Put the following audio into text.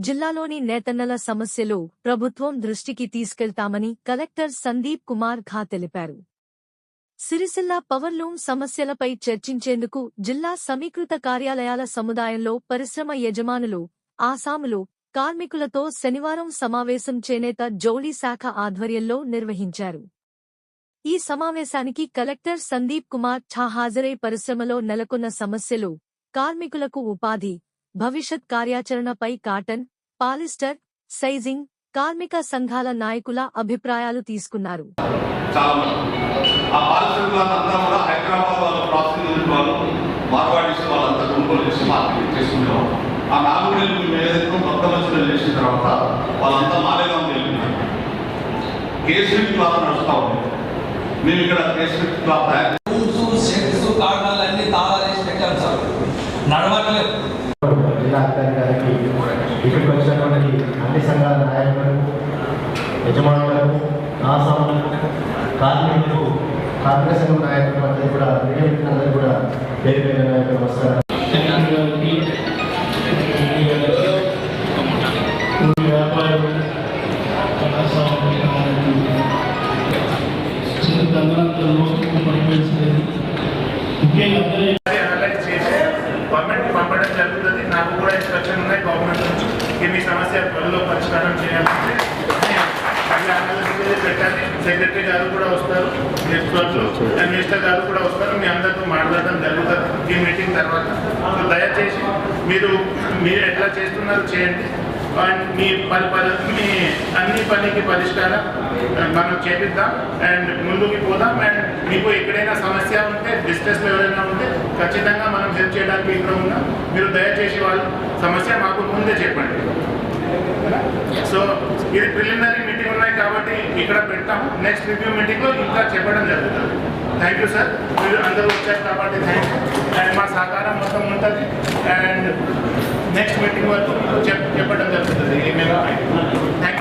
జిల్లాలోని నేతన్నల సమస్యలు ప్రభుత్వం దృష్టికి తీసుకెళ్తామని కలెక్టర్ సందీప్ కుమార్ ఘా తెలిపారు. సిరిసిల్ల పవర్లూమ్ సమస్యలపై చర్చించేందుకు జిల్లా సమీకృత కార్యాలయాల సముదాయంలో పరిశ్రమ యజమానులు ఆసాములు కార్మికులతో శనివారం సమావేశం చేనేత జౌళీ శాఖ ఆధ్వర్యంలో నిర్వహించారు. ఈ సమావేశానికి కలెక్టర్ సందీప్ కుమార్ ఛా హాజరై పరిశ్రమలో నెలకొన్న సమస్యలు కార్మికులకు ఉపాధి భవిష్యత్ కార్యాచరణపై కాటన్ పాలిస్టర్ సైజింగ్ కార్మిక సంఘాల నాయకుల అభిప్రాయాలు తీసుకున్నారు. ఆ నాలుగు నెలలు ఏదైతే కొత్త చేసిన తర్వాత వాళ్ళంతా మాలేగాం వెళ్ళినారు క్లాత్ నడుస్తూ ఉంది. మేము ఇక్కడ క్లాత్ షెడ్స్ సార్. నడవట్లేదు. ఇక్కడికి అన్ని సంఘాల నాయకులకు యజమానులకు ఆసాములకు కార్మికులు కార్మిక సంఘం నాయకులు అందరికీ కూడా అందరికీ కూడా పేరు పేరు నాయకులు వస్తారు. ముఖ్యంగా అందరూ పరిష్కారం చేయాలంటే సెక్రటరీ గారు కూడా వస్తారు మినిస్టర్ గారు కూడా వస్తారు. మీ అందరితో మాట్లాడడం జరుగుతుంది. ఈ మీటింగ్ తర్వాత. దయచేసి మీరు మీరు ఎట్లా చేస్తున్నారు చేయండి. అండ్ మీ పని పని మీ అన్ని పనికి పరిష్కారం మనం చేపిద్దాం. అండ్ ముందుకు పోదాం. అండ్ మీకు ఎక్కడైనా సమస్య ఉంటే డిస్ట్రెస్ ఎవరైనా ఉంటే ఖచ్చితంగా మనం హెల్ప్ చేయడానికి ఇక్కడ ఉన్నాం. మీరు దయచేసి వాళ్ళ సమస్య మాకు ముందే చెప్పండి. सो ये प्रिलिमरी मीटिंग होना है काबटे इकड़ा बैठता हूँ नेक्स्ट रिव्यू मीटिंग को इनका चेपड़न ज़रूर था थैंक यू सर फिर अंदर उठ चेक काबटे थैंक एंड मास आकारा मतलब मंता एंड नेक्स्ट मीटिंग वालों को चेप चेपड़न ज़रूर था ये मेरा थैंक